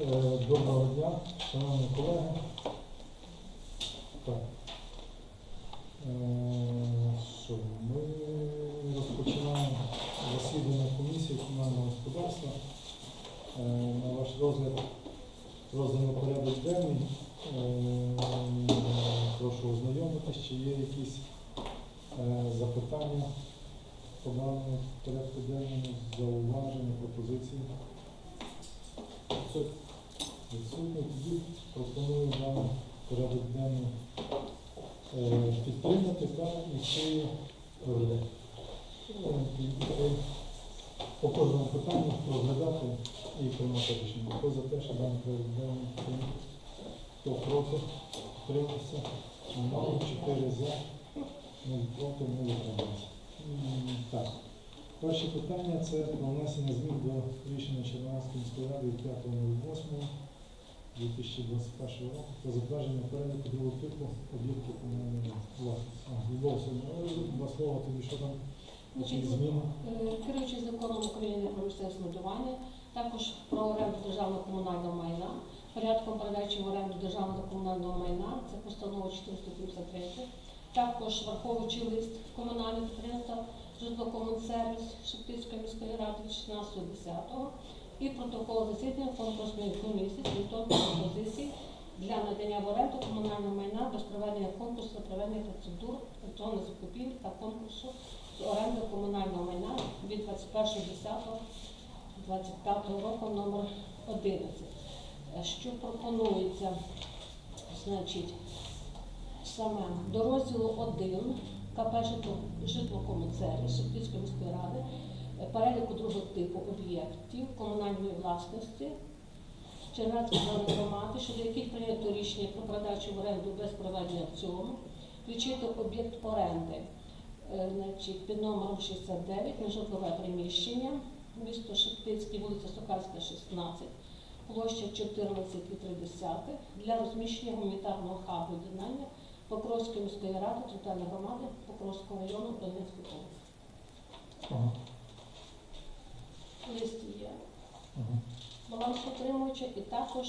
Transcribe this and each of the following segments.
Е, Доброго дня, шановні колеги. Так. Е, Що, ми розпочинаємо засідання комісії комунального господарства. Е, На ваш розгляд розданий порядок денний. Прошу ознайомитись, чи є якісь запитання по даному порядку денному, зауваження, пропозиції. Це відсутні, тоді пропоную даний порядок денний е, підтримати та йти е, по кожному питанню розглядати і приймати рішення. Хто за те, що даний порядок денний підтримати? Хто проти? Підтримався? Немає. Чотири за, нуль проти, нуль утримався. Так. Перше питання це про внесення змін до рішення Чернівської міської ради від 5.08.2021 року про затвердження переліку другого типу об'єктів комунальної власності. Два слова тобі, що там, зміни? е, Керуючись законом України про місцеве самоврядування, також про оренду державного комунального майна, порядком передачі в оренду державного комунального майна, це постанова 453, також враховуючи лист комунального підприємства житлокомунсервіс Шептицької міської ради 16.10 і протокол засідання конкурсної комісії з підготовки пропозицій для надання в оренду комунального майна без проведення конкурсу проведення процедур електронних закупівель та конкурсу з оренди комунального майна від 21.10.25 року номер 11. Е, Що пропонується, значить, саме до розділу 1 КП «Житло- житлокомунсервіс Шептицької міської ради е, переліку другого типу об'єктів комунальної власності Чернецької районної громади, щодо яких прийнято рішення про передачу в оренду без проведення аукціону, включити об'єкт оренди е, значить, під номером 69 нежитлове приміщення, місто Шептицький, вулиця Сокальська, 16, площа 14,3 для розміщення гуманітарного хабу єднання Покровської міської ради, територіальної громади Покровського району Донецької області. Ага, Лист є ага. балансоутримувача і також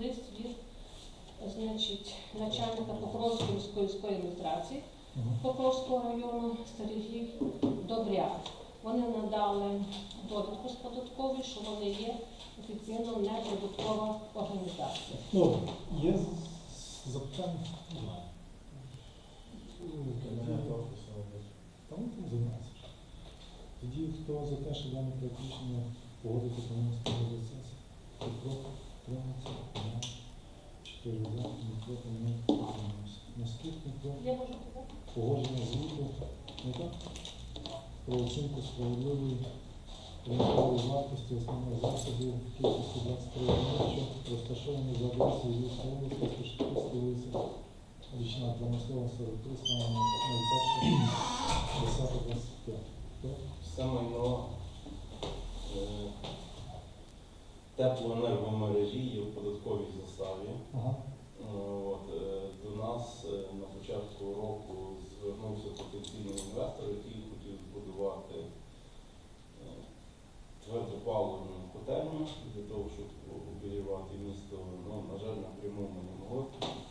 лист від значить, начальника Покровської міської військової адміністрації ага. Покровського району Сергій Добряк. Вони надали довідку з податкової, що вони є офіційно неприбуткова організація. Добре, є запитання? Немає. Там там займається. Тоді хто за те, що дане проект рішення погодити ставити сесії? Хто проти? Тримається? Немає. Чотири за, ні проти, ні утримався. Наступне про погодження звіту не так? про оцінку справедливої ринкової вартості основних засобів кількості 23 ночі, розташовані за адресою Львівської області, Спешківської вулиці, річна промислова 43, станом на 01, 10, 25. Все майно е, теплоенергомережі є в податковій заставі. Ага. Е, От, е, до нас е, на початку року звернувся потенційний інвестор, який хотів збудувати е, твердопаливну котельню для того, щоб обігрівати місто. Ну, на жаль, напряму ми не могли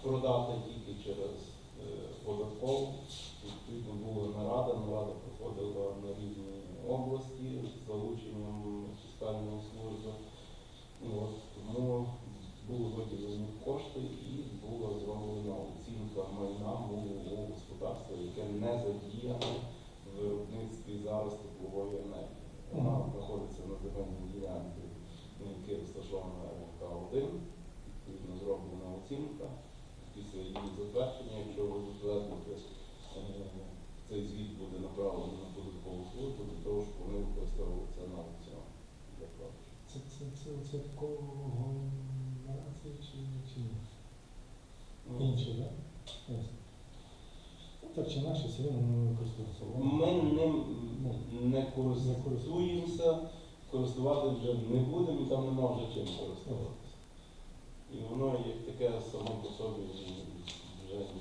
продати тільки через е, податкову. Відповідно була нарада, нарада проходила на рівні області з залученням фіскальної служби. От, тому були виділені кошти і була зроблена оцінка майна мового господарства, яке не задіяне в виробництві зараз теплової енергії. Вона Мгм. знаходиться на земельній ділянці, на якій розташована РК-1, відповідно зроблена оцінка. Після її затвердження, якщо ви затвердите, е, цей звіт буде направлений на податкову службу для того, щоб вони використовували це на аукціон. Це, це, це, це когенерація чи, чи ні? Ну, Інше, так? Ну, Так чи інакше, все одно не використовується. Ми ним не користуємося, користувати вже не будемо, там нема вже чим користуватися. І воно як таке само вже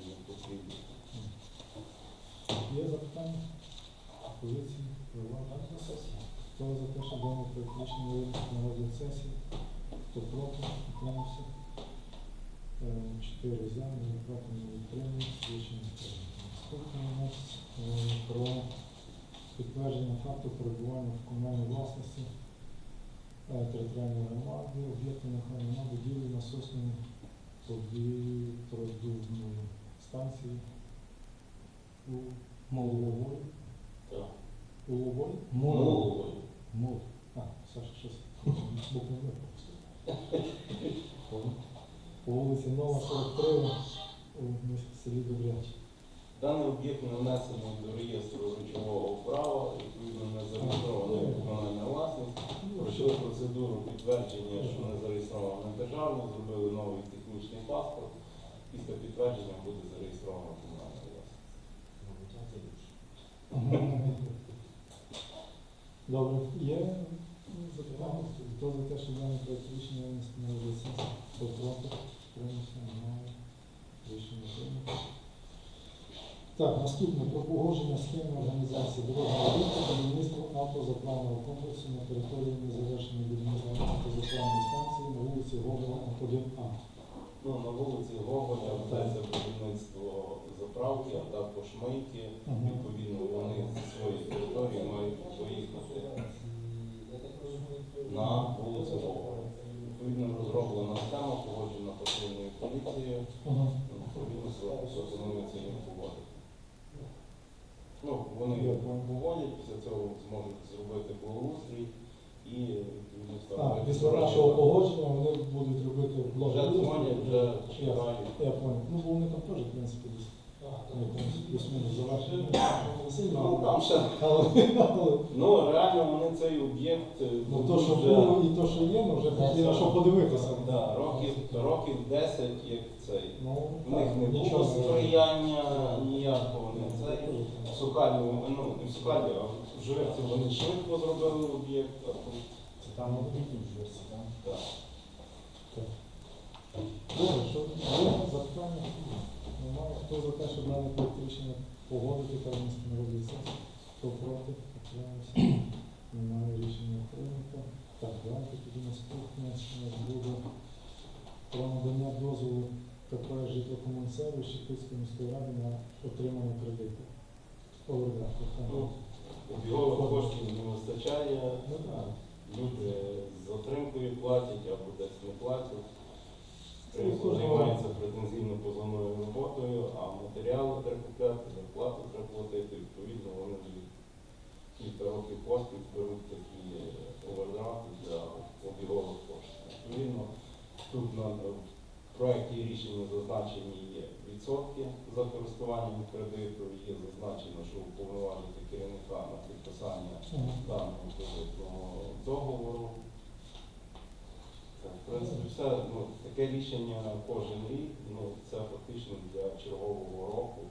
не потрібно. Є запитання? Позиції? Хто за те, що даний проект рішення винести на розгляд сесії? Хто проти? Утримався. Е, Чотири за, не проти, не утримуються. Рішення. Наступне у нас е, про підтвердження факту перебування в комунальній власності е, територіальної громади, об'єкту нехай нема будівлі насосної повітродувної станції у Молової. Так. У Лової? Молової. Мол. А, Саша, щось. По вулиці Нова 43 у селі Добрячі. Даний об'єкт не внесено до реєстру речового права, відповідно не зареєстрований комунальна власність. Пройшли процедуру підтвердження, що не зареєстровано державно, зробили новий технічний паспорт. Після підтвердження буде зареєстрована комунальна власність. Добре, є запитання? Хто за те, що даний проект рішення сесії? Хто проти? Тримався, немає. Рішення. Так, наступне про погодження схеми організації дорожнього руху будівництва автозаправного комплексу на території незавершеної будівництва автозаправної станції на вулиці Гогола 1А. Ну, на вулиці Гоголя ведеться будівництво заправки, а також мийки. Мгм. Відповідно, вони зі своєї території мають поїхати на вулицю Гоголя. Відповідно, розроблена схема, погоджена патрульною поліцією. Ага. Відповідно, їм погодити. Ну, вони погодять, після цього зможуть зробити благоустрій і ставити. після нашого погодження вони будуть робити благоустрій. вже Ясно. Я понял. Ну, бо вони там теж, в принципі, плюс-мінус Ну, там ще, але, але ну реально вони цей об'єкт. е, ну, то, що вже- було і то, що є, ну вже на що подивитися. Да, років, років 10, як цей. Ну, В них не було сприяння ніякого. В Сукалі, ну не в Сукалі, а в Живці вони швидко зробили об'єкт, а тут Це там обідні вже, так? так. Добре, що є запитання? Немає. Хто за те, щоб дане проект рішення погодити та внести на розгляд сесії? Хто проти? Підтримався. Немає рішення прийнято. Так, давайте тоді наступне у нас буде про надання дозволу КП житлокомунсервіс Шепицької міської ради на отримання кредиту. Олега, Ну, Обігових коштів не вистачає, Ну люди з затримкою платять або десь не платять. Кожного- Займаються претензійно позовною роботою, а матеріали треба купляти, зарплату треба платити. Відповідно, вони кілька років поспіль беруть такі овердрафти для обігових коштів. Відповідно, тут проєкті рішення зазначені є відсотки за користуванням кредиту, є зазначено, що уповноважити керівника на підписання даного кредитного договору. Так, В принципі, все ну, таке рішення кожен рік, ну це фактично для чергового року.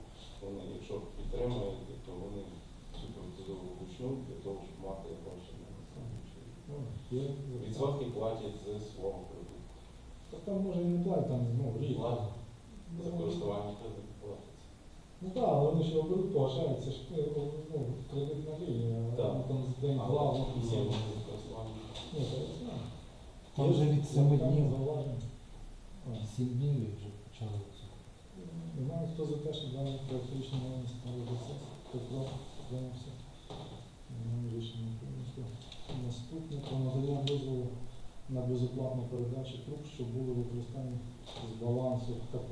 Вони, якщо підтримають, то вони цю процедуру почнуть для того, щоб мати гроші на? Відсотки платять з свого кредиту. Та там може і не платять, там, ну, рік. Платять. За Ну, користування платиться. Ну так, але вони ще оберуть погашають, це ж е, ну, кредитна лінія, Так. ну, там з день А, два, ну, це- за користування. Ні, це я знаю. Там Є вже від семи днів. зауваження? А, Сім днів вже почали це. Немає хто за те, що даний проект рішення не ставив до сесії, хто проти, підтримався. Немає рішення прийнято. Наступне про надання дозволу на безоплатну передачу труб, що були використані з балансу КП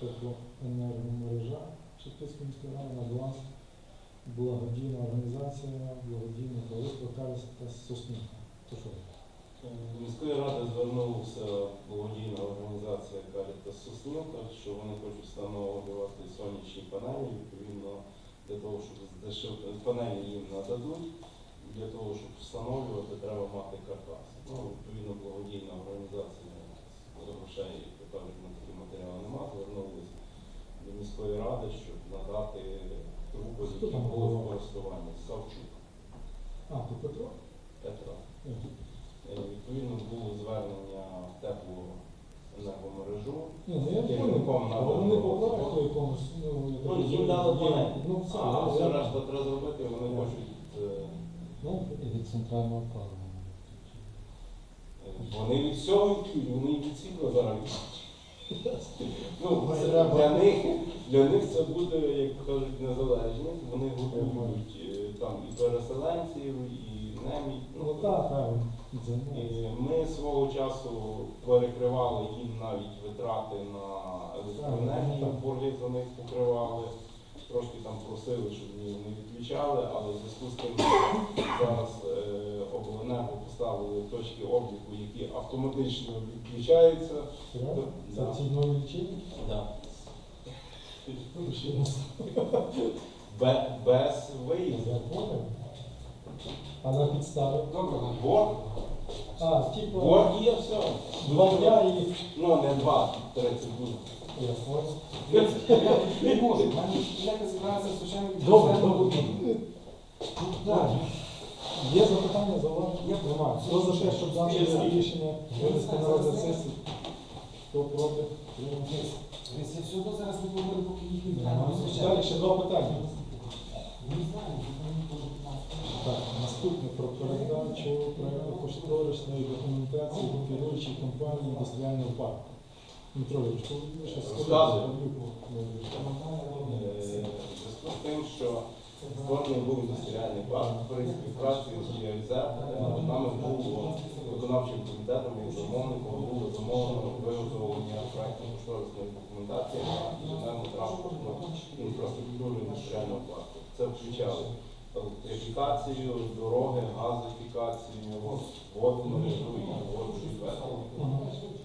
теплоенергомережа Шептицької міської ради на баланс благодійна організація, благодійне товариство Каріс та Соснівка. Міської ради звернулася благодійна організація Карітас Соснівка, що вони хочуть встановлювати сонячні панелі, відповідно, для того, щоб панелі їм нададуть. Для того, щоб встановлювати, треба мати каркас. Ну, відповідно, благодійна організація грошей, як кажуть, на такі матеріали немає, звернулися до міської ради, щоб надати труби, Хто які були в користуванні. Савчук А, то Петро? Петра. Ні. Е, Відповідно, було звернення в теплу енергомережу. Ні, ну я вони покладуть якомусь, ну, Ну, їм дали панель. Ну, все, А, все я- решта треба зробити, вони Я. хочуть е, Ну, І від центрального опалення. Вони від всього відключать, вони і від світла зараз. Ну, це для них, для них це буде, як кажуть, незалежність. Вони готують е, там і переселенців, і неміць. Ну так, так, І ми свого часу перекривали їм навіть витрати на електроенергію, борги за них покривали. Трошки там просили, щоб не відключали, але в зв'язку з тим, що зараз е, обленерго поставили точки обліку, які автоматично відключаються. Да. ці нові лічильники? Бе- Без виїзду. А на підставі? Доброго. Борг, А, типу, борг є все. два дня і... Ну, не два, 30 буде. Я. Не можу. в Мене як збирається звичайно Добре, добре. Так. Є запитання, зауваження? Немає. Хто за те, щоб дане рішення винести на розгляд сесії? Хто проти? Утримався? Я все одно зараз не говорю, поки їх не. Далі ще два питання. Не знаю, мені теж 15. Так, наступне про передачу проекту кошторисної документації до керуючої компанії індустріального парку. Зв'язку з тим, що створений був індустріальний парк при співпраці з ЄРЗ, нами було виконавчим комітетом і замовником було замовлено виготовлення проектно-кошторисної документації на інженерну транспортну інфраструктуру індустріального парку. Це включали електрифікацію, дороги, газифікацію, водну мережу і водовідведення.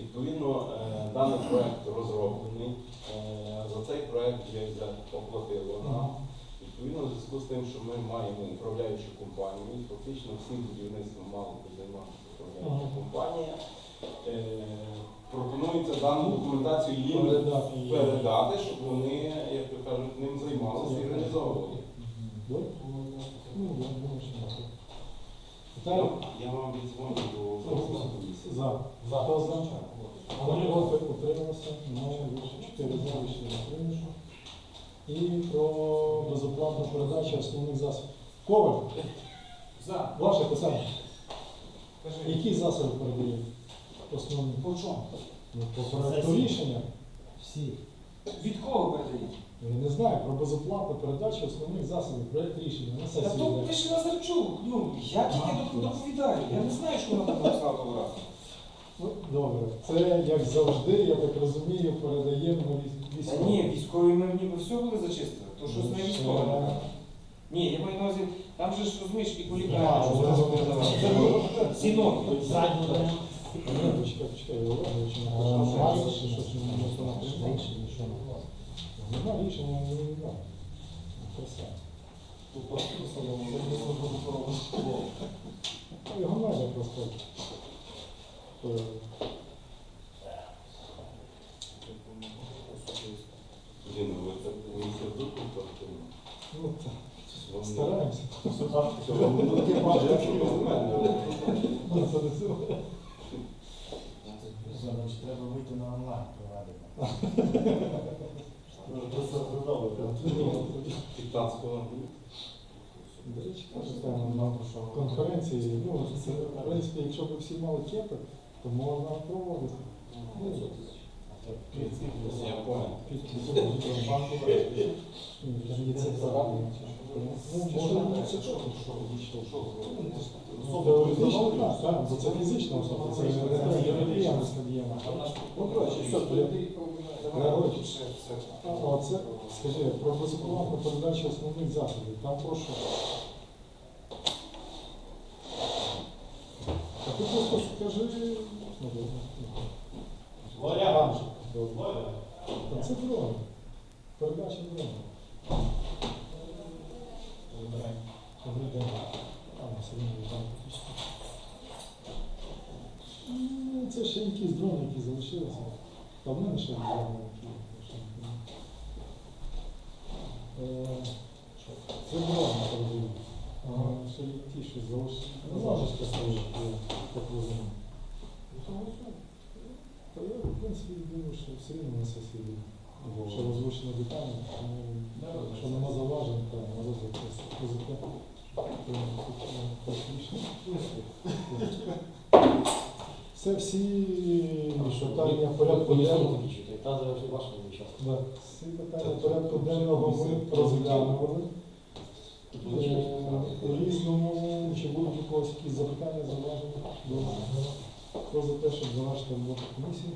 Відповідно, е, даний проект розроблений. Е, За цей проект ЄС оплатило нам. Відповідно, в зв'язку з тим, що ми маємо управляючу компанію, фактично всім будівництвом мала би займатися управляюча компанія. Е, Пропонується дану документацію їм Передати передати, щоб вони, як то кажуть, ним займалися і реалізовували. Ну, я вам відзвоню до. За. За. Хто? Хто проти? Утримався? Немає. Чотири за, рішення прийнято. І про безоплатну передачу основних засобів. Коваль, За. ваше питання. Кажи. Які засоби передають? Основні. По чому? Ну, по проекту рішення. Всі. Від кого передають? Я не знаю, про безоплатну передачу основних засобів, проект рішення на Та сесії. то йде. пише Лазарчук. Ну, я тільки доп- доповідаю. Я не знаю, що вона там написала того разу. Ну, добре. Це, як завжди, я так розумію, передаємо на військ- Та військових. ні, військові ми ніби все були зачистили. То щось не Ну, військове. Ні, я маю на увазі, там же ж розумієш і полікарня, що розумієте. передавали. Сінок. Почекай, почекай, я чи не кажу, що. Нема рішення, не знаю. Краса. Ну, Його треба просто. Квартиру? Ну, так, стараємося. Треба вийти на онлайн проведення. До речі, каже, там конференції, ну, в принципі, якщо б всі мали кепи, то можна проводити. Ну. Ну. Ну, бо це фізична особа, це. Ну, я Григорій, оце, скажи, про безоплатну передачу основних засобів, там про що? Ти просто скажи, ну. Там же, добре. Та це дорога. Передача дорога. Добрий день. А, сьогодні там фактично. Ну, Це ще якісь дрони, які залишилися. Та в мене ще є дрони, які не Е, Це дрони передають. А ще ті, що залишилися. Ну, можеш сказати, так розумію. Та я, в принципі, думаю, що все рівно на сесії. Що озвучено детально, тому якщо нема заважень, то на просто позитивно. Це всі питання порядку денного. Всі питання порядку денного ми розглянули. Е, У різному, чи будуть у когось якісь запитання, зауваження? Хто за те, щоб завершити роботу комісії?